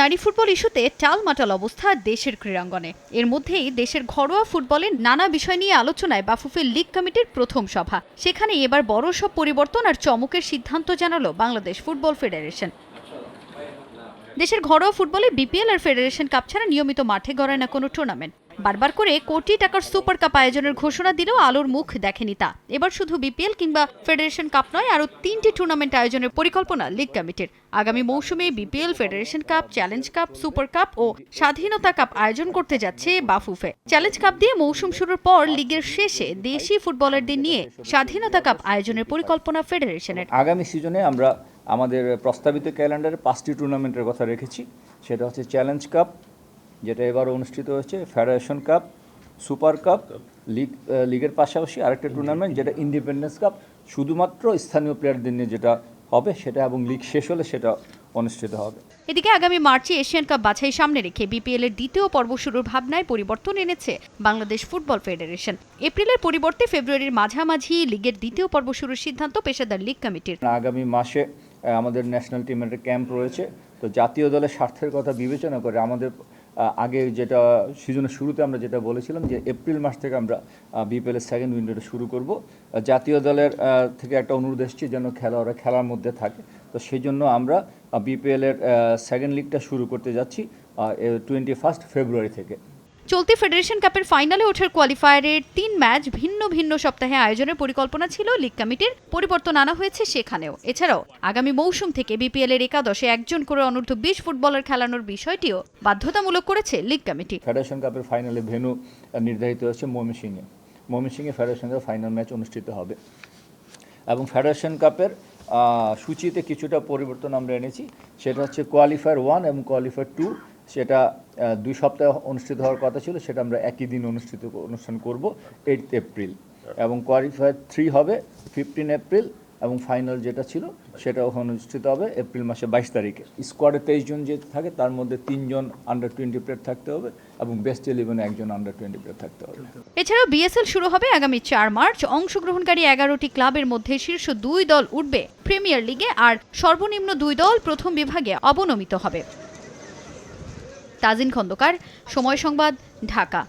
নারী ফুটবল ইস্যুতে টালমাটাল অবস্থা দেশের ক্রীড়াঙ্গনে। এর মধ্যেই দেশের ঘরোয়া ফুটবলের নানা বিষয় নিয়ে আলোচনায় বাফুফের লীগ কমিটির প্রথম সভা। সেখানে এবার বড় সব পরিবর্তন আর চমকের সিদ্ধান্ত জানালো বাংলাদেশ ফুটবল ফেডারেশন। দেশের ঘরোয়া ফুটবলে বিপিএল আর ফেডারেশন কাপ ছাড়া নিয়মিত মাঠে গড়ায় না কোনো টুর্নামেন্ট। বারবার করে কোটি টাকার সুপার কাপ আয়োজনের ঘোষণা দিলেও আলোর মুখ দেখেনি তা। এবার শুধু বিপিএল কিংবা ফেডারেশন কাপ নয়, আরও তিনটি টুর্নামেন্ট আয়োজনের পরিকল্পনা লিগ কমিটির। আগামী মৌসুমে BPL, federation cup, challenge cup, super cup ও স্বাধীনতা কাপ আয়োজন করতে যাচ্ছে বাফুফে। চ্যালেঞ্জ কাপ দিয়ে মৌসুম শুরুর পর লিগের শেষে দেশি ফুটবলারদের নিয়ে স্বাধীনতা কাপ আয়োজনের পরিকল্পনা ফেডারেশনের। আগামী সিজনে আমরা আমাদের প্রস্তাবিত ক্যালেন্ডারে পাঁচটি টুর্নামেন্টের কথা রেখেছি। সেটা হচ্ছে চ্যালেঞ্জ কাপ যেটা এবার অনুষ্ঠিত হচ্ছে federation cup super cup league লিগের পাশাপাশি আরেকটা টুর্নামেন্ট যেটা ইন্ডিপেন্ডেন্স কাপ শুধুমাত্র স্থানীয় প্লেয়ারদের নিয়ে যেটা হবে সেটা এবং লিগ শেষ হলে সেটা অনুষ্ঠিত হবে। এদিকে আগামী মার্চে এশিয়ান কাপ বাছাই সামনে রেখে বিপিএল এর দ্বিতীয় পর্ব শুরুর ভাবনায় পরিবর্তন এনেছে বাংলাদেশ ফুটবল ফেডারেশন এপ্রিলের পরিবর্তে ফেব্রুয়ারির মাঝামাঝি লিগের দ্বিতীয় পর্ব শুরুর সিদ্ধান্ত পেশাদার লিগ কমিটির। আগামী মাসে আমাদের ন্যাশনাল টিমের ক্যাম্প রয়েছে তো জাতীয় দলের স্বার্থের কথা বিবেচনা করে আমাদের আগে যেটা সিজনের শুরুতে আমরা যেটা বলেছিলাম যে এপ্রিল মাস থেকে আমরা বিপিএলের সেকেন্ড উইন্ডোটা শুরু করব। জাতীয় দলের থেকে একটা অনুরোধ এসেছে যেন খেলোয়াড়রা খেলার মধ্যে থাকে। তো সেই জন্য আমরা বিপিএলের সেকেন্ড লিগটা শুরু করতে যাচ্ছি টোয়েন্টি ফার্স্ট ফেব্রুয়ারি থেকে। চলতি ফেডারেশন কাপের ফাইনালে ওঠার কোয়ালিফায়ারের তিন ম্যাচ ভিন্ন ভিন্ন সপ্তাহে আয়োজনের পরিকল্পনা ছিল। লিগ কমিটির পরিবর্তন আনা হয়েছে সেখানেও। এছাড়াও, আগামী মৌসুম থেকে বিপিএল এর একাদশে একজন করে অনূর্ধ্ব বিশ ফুটবলার খেলানোর বিষয়টিও বাধ্যতামূলক করেছে লিগ কমিটি। ফেডারেশন কাপের ফাইনালে ভেন্যু নির্ধারিত হচ্ছে ময়মনসিংহে। ময়মনসিংহে ফেডারেশন কাপের ফাইনাল ম্যাচ অনুষ্ঠিত হবে। এবং ফেডারেশন কাপের সূচিতে কিছুটা পরিবর্তন আমরা এনেছি। সেটা হচ্ছে কোয়ালিফায়ার ওয়ান এবং কোয়ালিফায়ার টু সেটা দুই সপ্তাহে অনুষ্ঠিত হওয়ার কথা ছিল, সেটা আমরা একই দিন অনুষ্ঠিত অনুষ্ঠান করব এইট এপ্রিল এবং কোয়ালিফায়ার থ্রি হবে ফিফটিন এপ্রিল এবং ফাইনাল যেটা ছিল, সেটা অনুষ্ঠিত হবে এপ্রিল মাসে বাইশ তারিখে। স্কোয়াডে তেইশ জন যে থাকে, তার মধ্যে তিনজন আন্ডার টোয়েন্টি প্লেয়ার থাকতে হবে, এবং বেস্ট ইলেভেনে একজন আন্ডার টোয়েন্টি প্লেয়ার থাকতে হবে। এছাড়াও বিএসএল শুরু হবে আগামী চার মার্চ। অংশগ্রহণকারী এগারোটি ক্লাবের মধ্যে শীর্ষ দুই দল উঠবে। প্রিমিয়ার লিগে আর সর্বনিম্ন দুই দল প্রথম বিভাগে অবনমিত হবে। তাজিন খন্দকার। সময় সংবাদ ঢাকা।